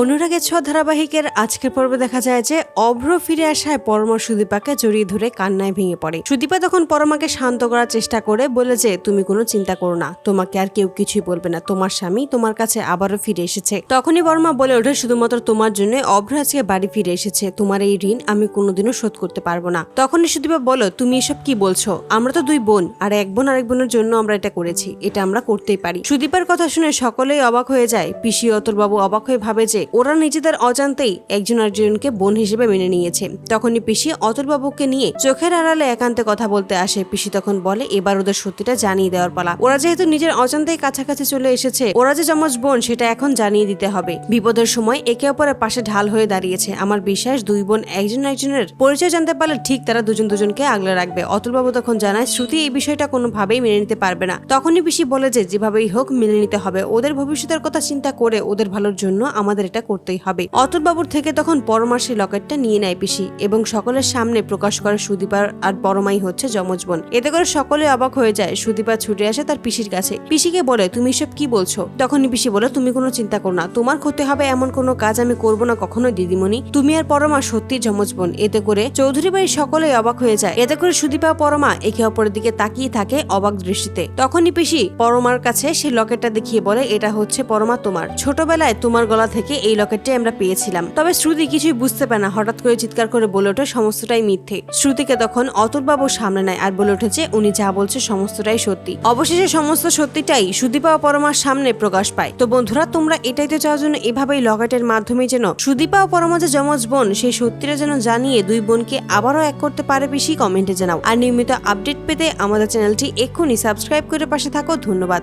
অনুরাগের ছ ধারাবাহিকের আজকের পর্বে দেখা যায় যে অভ্র ফিরে আসায় পরমা সুদীপাকে জড়িয়ে ধরে কান্নায় ভেঙে পড়ে। সুদীপা তখন পরমাকে শান্ত করার চেষ্টা করে বলে যে, তুমি কোনো চিন্তা করো না। তোমাকে আর কেউ কিছুই বলবে না। তোমার স্বামী তোমার কাছে আবারও ফিরে এসেছে। তখনই বর্মা বলে ওঠে, শুধুমাত্র তোমার জন্য অভ্র আজকে বাড়ি ফিরে এসেছে। তোমার এই ঋণ আমি কোনোদিনও শোধ করতে পারব না। তখনই সুদীপা বলো, তুমি এসব কি বলছো? আমরা তো দুই বোন, আর এক বোন আরেক বোনের জন্য আমরা এটা করেছি। এটা আমরা করতেই পারি। সুদীপার কথা শুনে সকলেই অবাক হয়ে যায়। পিসি অতুলবাবু অবাক হয়ে ভাবে যে ওরা নিজেদের অজান্তেই একজন আরেকজনকে বোন হিসেবে মেনে নিয়েছে। তখনই পিসি অতুলবাবুকে নিয়ে চোখের আড়ালে একান্তে কথা বলতে আসে। পিসি তখন বলে, এবার ওদের সত্যিটা জানিয়ে দেওয়ার পালা। ওরা যেহেতু নিজের অজান্তেই কাছাকাছি চলে এসেছে, ওরা যে যমজ বোন, সেটা এখন জানিয়ে দিতে হবে। বিপদের সময় একে অপরের পাশে ঢাল হয়ে দাঁড়িয়েছে। আমার বিশ্বাস, দুই বোন একজন একজনের পরিচয় জানতে পারলে ঠিক তারা দুজন দুজনকে আগলে রাখবে। অতুলবাবু তখন জানায়, শ্রুতি এই বিষয়টা কোনোভাবেই মেনে নিতে পারবে না। তখনই পিসি বলে যে, যেভাবেই হোক, মেনে নিতে হবে। ওদের ভবিষ্যতের কথা চিন্তা করে ওদের ভালোর জন্য আমাদের এটা করতেই হবে। অতুলবাবুর থেকে তখন পরমার লকেটটা নিয়ে নেয় পিসি এবং সকলের সামনে প্রকাশ করে সুদীপার আর পরমাই হচ্ছে যমজ বোন। এতে করে সকলে অবাক হয়ে যায়, সুদীপা ছুটে আসে তার পিসির কাছে। পিসিকে বলে, তুমি সব কি বলছো? তখনই পিসি বলে, তুমি কোনো চিন্তা করো না, তোমার ক্ষতি হবে এমন কোনো কাজ আমি করব না কখনো দিদিমণি। তুমি আর পরমা সত্যি যমজ বোন। এতে করে চৌধুরী বাড়ির সকলেই অবাক হয়ে যায়। এতে করে সুদীপা পরমা একে অপরের দিকে তাকিয়ে থাকে অবাক দৃষ্টিতে। তখনই পিসি পরমার কাছে সেই লকেটটা দেখিয়ে বলে, এটা হচ্ছে পরমা তোমার। ছোটবেলায় তোমার গলা থেকে এই লকেটটাই আমরা পেয়েছিলাম। তবে শ্রুতি কিছুই বুঝতে পারে না। হঠাৎ করে চিৎকার করে বলে ওঠে সমস্তটাই মিথ্যে। শ্রুতিকে তখন অতুলবাবু সামনে নেয় আর বলে উঠেছে, উনি যা বলছে সমস্তটাই সত্যি। অবশেষে সমস্ত সত্যিটাই সুদীপা ও পরমার সামনে প্রকাশ পায়। তো বন্ধুরা, তোমরা এটাই তো চাওয়ার জন্য এভাবেই লকেটের মাধ্যমে যেন সুদীপা ও পরমা যে যমজ বোন, সেই সত্যিটা যেন জানিয়ে দুই বোনকে আবারও এক করতে পারে বেশি কমেন্টে জানাও। আর নিয়মিত আপডেট পেতে আমাদের চ্যানেলটি এক্ষুনি সাবস্ক্রাইব করে পাশে থাকো। ধন্যবাদ।